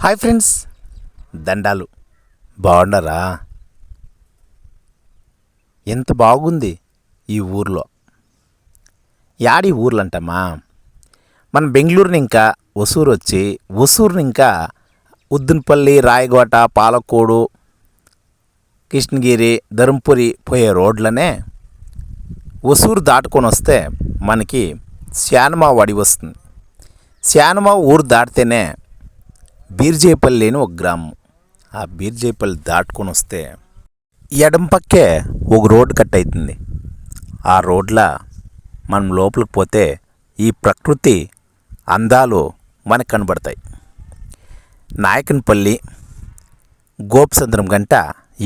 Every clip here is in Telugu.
Hi friends. దండాలు. బాగుండరా ఎంత బాగుంది ఈ ఊర్లో. యాడి ఊర్లంటమ్మా. మన బెంగళూరుని ఇంకా ఒసూరు వచ్చి ఒసూరుని ఇంకా ఉద్దునపల్లి రాయగోట పాలకోడు కృష్ణగిరి ధర్మపురి పోయే రోడ్లనే ఒసూరు దాటుకొని వస్తే మనకి శానమా వడి వస్తుంది. శానమా ఊరు దాటితేనే బీర్జేపల్లి అని ఒక గ్రామం. ఆ బీర్జేపల్లి దాటుకొని వస్తే ఎడం పక్కే ఒక రోడ్డు కట్ అవుతుంది ఆ రోడ్ల మనం లోపలికి పోతే ఈ ప్రకృతి అందాలు మనకు కనబడతాయి. నాయకన్పల్లి గోపసంద్రం గంట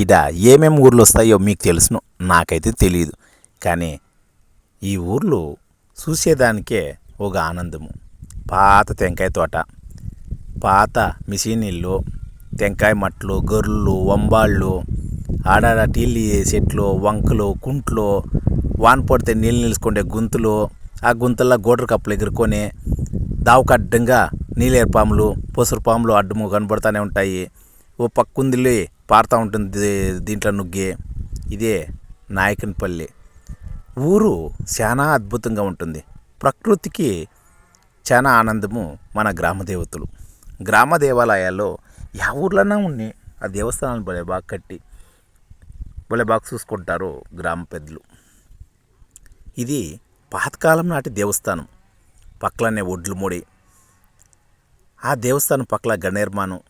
ఈడ ఏమేమి ఊర్లు వస్తాయో మీకు తెలుసును. నాకైతే తెలియదు కానీ ఈ ఊర్లు చూసేదానికే ఒక ఆనందము. పాత టెంకాయ తోట పాత మిషనీళ్ళు టెంకాయ మట్లు గొర్రెలు వంబాళ్ళు ఆడాడ టీళ్ళు చెట్లు వంకలు కుంట్లు వాన పడితే నీళ్ళు నిలుచుకుంటే గుంతులు ఆ గుంతల్లో గోడర కప్పులు ఎగురుకొని దావుకు అడ్డంగా నీలేరు పాములు పొసరు పాములు అడ్డము కనబడుతూనే ఉంటాయి. ఓ పక్కుందిల్లి పారుతూ ఉంటుంది దీంట్లో నుగ్గి. ఇదే నాయకన్పల్లి. ఊరు చాలా అద్భుతంగా ఉంటుంది. ప్రకృతికి చాలా ఆనందము మన గ్రామ దేవతలు గ్రామ దేవాలయాల్లో యా ఊర్లోనే ఉన్నాయి ఆ దేవస్థానాలు భలే బాగా కట్టి భలే బాగా చూసుకుంటారు గ్రామ పెద్దలు. ఇది పాతకాలం నాటి దేవస్థానం. పక్కలనే ఒడ్లు ముడి ఆ దేవస్థానం పక్కల గణనిర్మాణం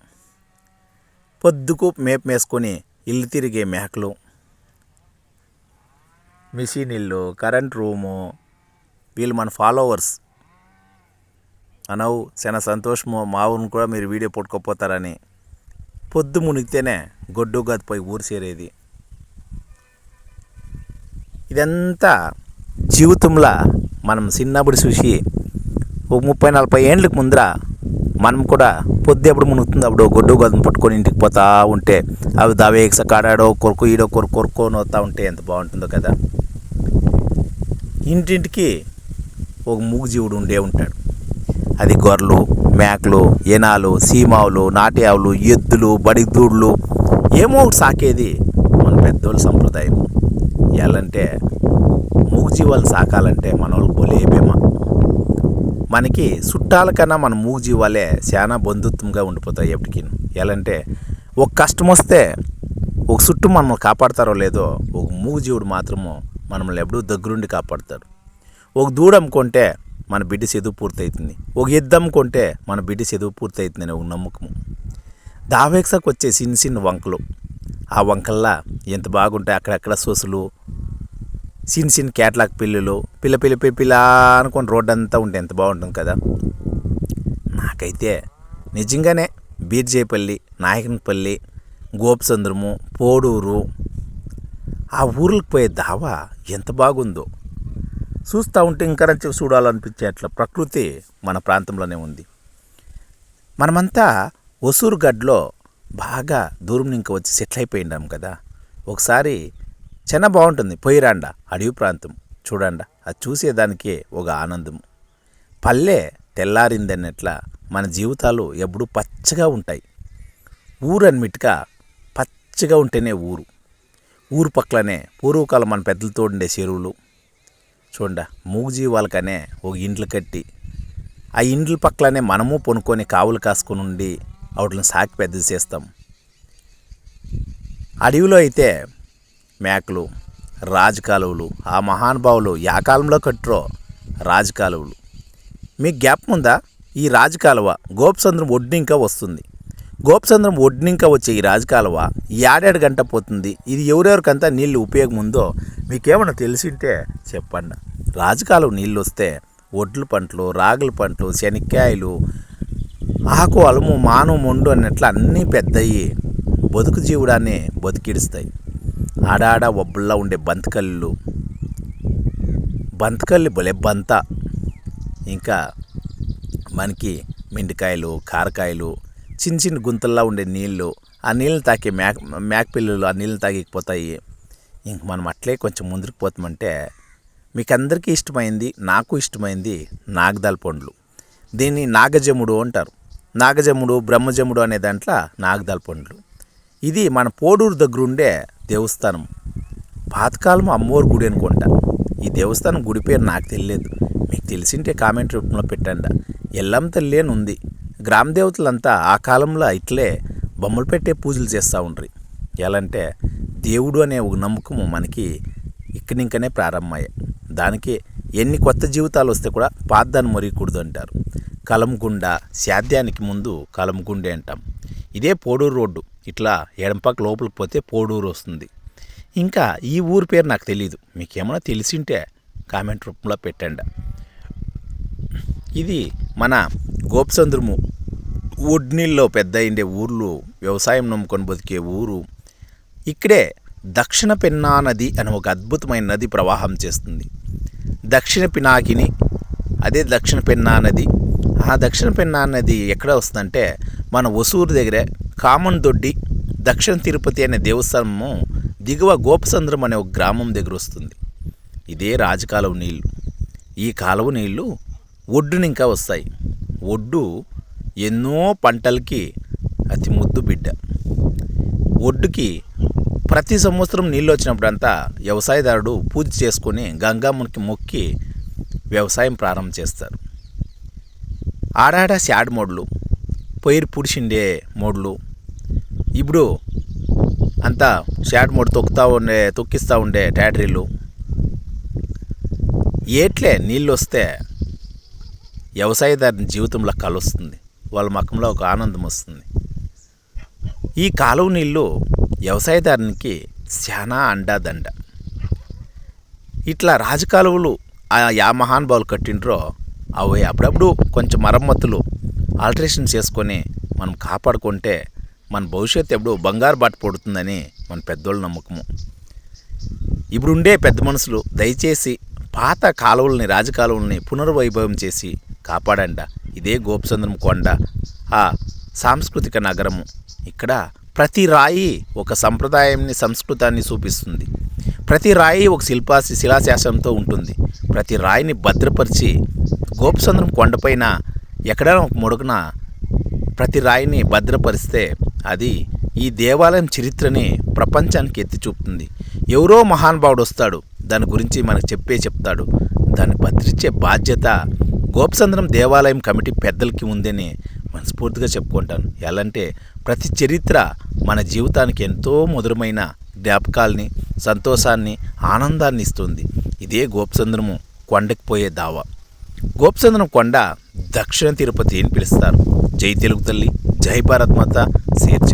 పొద్దుకు మేపు మేసుకొని ఇల్లు తిరిగే మేకలు మిషన్ ఇల్లు కరెంట్ రూము వీళ్ళు మన ఫాలోవర్స్ అనవు చాలా సంతోషము మా ఊరిని కూడా మీరు వీడియో పట్టుకోపోతారని పొద్దు మునిగితేనే గొడ్డు గది పోయి ఊరు చేరేది. ఇదంతా జీవితంలో మనం చిన్నప్పుడు చూసి ఒక ముప్పై నలభై ఏండ్లకు ముందర మనం కూడా పొద్దు ఎప్పుడు మునుగుతుంది? అప్పుడు గొడ్డు గదును పట్టుకొని ఇంటికి పోతా ఉంటే అవి దావేక్స కాడాడో కొరకు ఈడో కొరకు కొరుకొని వస్తూ ఉంటే ఎంత బాగుంటుందో కదా. ఇంటింటికి ఒక మూగుజీవుడు ఉండే ఉంటాడు. అది గొర్రెలు మేకలు ఎనాలు సీమావులు నాటి ఆవులు ఎద్దులు బడిదూడ్లు. ఏమో ఒకటి సాకేది మన పెద్దోళ్ళ సంప్రదాయం. ఎలాంటే మూగజీవాలు సాకాలంటే మన వాళ్ళకి బొలేపేమా మనకి చుట్టాల కన్నా మన మూగుజీవాలే చాలా బంధుత్వంగా ఉండిపోతాయి ఎప్పటికీ ఎలాంటే ఒక కష్టం వస్తే ఒక చుట్టూ మనల్ని కాపాడతారో లేదో ఒక మూగజీవుడు మాత్రము మనల్ని ఎప్పుడూ దగ్గరుండి కాపాడతాడు. ఒక దూడ అమ్ముకుంటే మన బిడ్డ చదువు పూర్తవుతుంది ఒక యుద్ధం కొంటే మన బిడ్డ చదువు పూర్తవుతుందని ఒక నమ్మకము. దావేక్షకు వచ్చే చిన్న చిన్న వంకలు. ఆ వంకల్లా ఎంత బాగుంటాయి అక్కడక్కడ సొసులు చిన్న చిన్న క్యాట్లాక్ పిల్లులు పిల్ల పిల్ల పిల్ల పిల్ల అనుకొని రోడ్డు అంతా ఉంటే ఎంత బాగుంటుంది కదా. నాకైతే నిజంగానే బీర్జేపల్లి నాయకనపల్లి గోపచంద్రము పోడూరు ఆ ఊర్లకు పోయే దావా ఎంత బాగుందో. చూస్తూ ఉంటే ఇంకా చూడాలనిపించే అట్లా ప్రకృతి మన ప్రాంతంలోనే ఉంది. మనమంతా ఒసూరుగడ్లో బాగా దూరం ఇంకా వచ్చి సెటిల్ అయిపోయినాం కదా. ఒకసారి చాలా బాగుంటుంది పోయిరాండ అడవి ప్రాంతం. చూడండి అది చూసేదానికే ఒక ఆనందం. పల్లె తెల్లారిందన్నట్లా మన జీవితాలు ఎప్పుడూ పచ్చగా ఉంటాయి. ఊరు అన్నిటిగా పచ్చగా ఉంటేనే ఊరు. ఊరు పక్కలనే పూర్వకాలం మన పెద్దలతో ఉండే చెరువులు చూడ మూగజీవాలకనే ఒక ఇండ్లు కట్టి ఆ ఇండ్ల పక్కలనే మనము పొనుకొని కావులు కాసుకొని ఉండి వాటిని సాకి పెద్ద చేస్తాం. అడవిలో అయితే మేకలు రాజకాలువలు ఆ మహానుభావులు యా కాలంలో కట్టరో రాజకాలువలు. మీకు గ్యాప్ ఉందా ఈ రాజకాలువ ఒడ్డు ఒడ్డింకా వస్తుంది. గోపసంద్రం ఒడ్డింకా వచ్చే ఈ రాజకాలువ ఏడాడు గంట పోతుంది. ఇది ఎవరెవరికంతా నీళ్ళు ఉపయోగం ఉందో మీకేమన్నా తెలిసింటే చెప్పండి రాజకాలం నీళ్ళు వస్తే ఒడ్లు పంటలు రాగుల పంటలు శనక్కాయలు ఆకు అలము మాను మొండు అన్నట్లు అన్నీ పెద్దయి బతుకు జీవుడాన్ని బతికిడుస్తాయి. ఆడాడ ఒబ్బుల్లా ఉండే బంతకల్లు. బంతకల్లి భలే బంత. ఇంకా మనకి మిండికాయలు కారకాయలు చిన్న చిన్న గుంతల్లో ఉండే నీళ్ళు ఆ నీళ్ళని తాకే మేక మేకపిల్లలు ఆ నీళ్ళని తాగిపోతాయి ఇంక మనం అట్లే కొంచెం ముందుకు పోతామంటే మీకు అందరికీ ఇష్టమైంది నాకు ఇష్టమైంది నాగదాల పండ్లు. దీన్ని నాగజముడు అంటారు. నాగజముడు బ్రహ్మజముడు అనే దాంట్లో నాగదాల పండ్లు. ఇది మన పోడూరు దగ్గరుండే దేవస్థానం. పాతకాలం అమ్మవారి గుడి అనుకుంటా. ఈ దేవస్థానం గుడి పేరు నాకు తెలియలేదు. మీకు తెలిసింటే కామెంట్ రూపంలో పెట్టండి. ఎల్లం తల్లి అని ఉంది. గ్రామ దేవతలంతా ఆ కాలంలో ఇట్లే బొమ్మలు పెట్టే పూజలు చేస్తూ ఉండ్రి. ఎలాంటే దేవుడు అనే ఒక నమ్మకము మనకి ఇక్కడి నుంకనే ప్రారంభమయ్యాయి. దానికి ఎన్ని కొత్త జీవితాలు వస్తే కూడా పాద్దాన్ని మరియకూడదు అంటారు. కలంగుండ శాద్యానికి ముందు కలంగుండే అంటాం. ఇదే పోడూరు రోడ్డు. ఇట్లా ఎడంపాక లోపలికి పోతే పోడూరు వస్తుంది. ఇంకా ఈ ఊరి పేరు నాకు తెలియదు మీకేమైనా తెలిసింటే కామెంట్ రూపంలో పెట్టండి. ఇది మన గోపచంద్రము ఒడ్నీల్లో పెద్ద అయిండే ఊర్లు వ్యవసాయం నమ్ముకొని బతికే ఊరు ఇక్కడే దక్షిణ పెన్నా నది అని ఒక అద్భుతమైన నది ప్రవాహం చేస్తుంది. దక్షిణ పినాకిని అదే దక్షిణ పెన్నా నది. ఆ దక్షిణ పెన్నా నది ఎక్కడ వస్తుందంటే మన ఒసూరు దగ్గరే కామన్ దొడ్డి దక్షిణ తిరుపతి అనే దేవస్థానము దిగువ గోపసంద్రం అనే ఒక గ్రామం దగ్గర వస్తుంది. ఇదే రాజకాలువ నీళ్ళు ఈ కాలువ నీళ్ళు ఒడ్డుని ఇంకా వస్తాయి. ఒడ్డు ఎన్నో పంటలకి అతి ముద్దు బిడ్డ. ఒడ్డుకి ప్రతి సంవత్సరం నీళ్ళు వచ్చినప్పుడంతా వ్యవసాయదారుడు పూజ చేసుకొని గంగామునికి మొక్కి వ్యవసాయం ప్రారంభం చేస్తారు. ఆడాడ శాడ్ మోడ్లు పైరు పుడిచిండే మోడ్లు ఇప్పుడు అంతా షాడ్ మోడ్ తొక్కుతూ ఉండే తొక్కిస్తూ ఉండే ట్యాటరీలు. ఏట్లే నీళ్ళు వస్తే వ్యవసాయదారుని జీవితంలో కలుస్తుంది వాళ్ళ మకంలో ఒక ఆనందం వస్తుంది. ఈ కాలువ నీళ్ళు వ్యవసాయదారునికి చాలా అండాదండ. ఇట్లా రాజకాలువలు ఆ యా మహానుభావులు కట్టిండ్రో అవి అప్పుడప్పుడు కొంచెం మరమ్మతులు ఆల్టరేషన్ చేసుకొని మనం కాపాడుకుంటే మన భవిష్యత్తు ఎప్పుడు బంగారు బాట పడుతుందని మన పెద్దోళ్ళ నమ్మకము. ఇప్పుడుండే పెద్ద మనుషులు దయచేసి పాత కాలువల్ని రాజకాలువల్ని పునర్వైభవం చేసి కాపాడండ. ఇదే గోపచంద్రం కొండ ఆ సాంస్కృతిక నగరము. ఇక్కడ ప్రతి రాయి ఒక సంప్రదాయాన్ని సంస్కృతాన్ని చూపిస్తుంది. ప్రతి రాయి ఒక శిల్పాసి శిలాశాసనంతో ఉంటుంది. ప్రతి రాయిని భద్రపరిచి గోపచంద్రం కొండపైన ఎక్కడైనా ఒక ముడుగున ప్రతి రాయిని భద్రపరిస్తే అది ఈ దేవాలయం చరిత్రని ప్రపంచానికి ఎత్తి చూపుతుంది. ఎవరో మహానుభావుడు వస్తాడు. దాని గురించి మనకు చెప్పే చెప్తాడు. దాన్ని భద్రించే బాధ్యత గోపచంద్రం దేవాలయం కమిటీ పెద్దలకి ఉందని మనస్ఫూర్తిగా చెప్పుకుంటాను. ఎలా అంటే ప్రతి చరిత్ర మన జీవితానికి ఎంతో మధురమైన జ్ఞాపకాల్ని సంతోషాన్ని ఆనందాన్ని ఇస్తుంది. ఇదే గోపచంద్రము కొండకి పోయే దావా. గోపచంద్రం కొండ దక్షిణ తిరుపతి అని పిలుస్తారు. జై తెలుగు తల్లి జై భారత్ మాత సేర్చి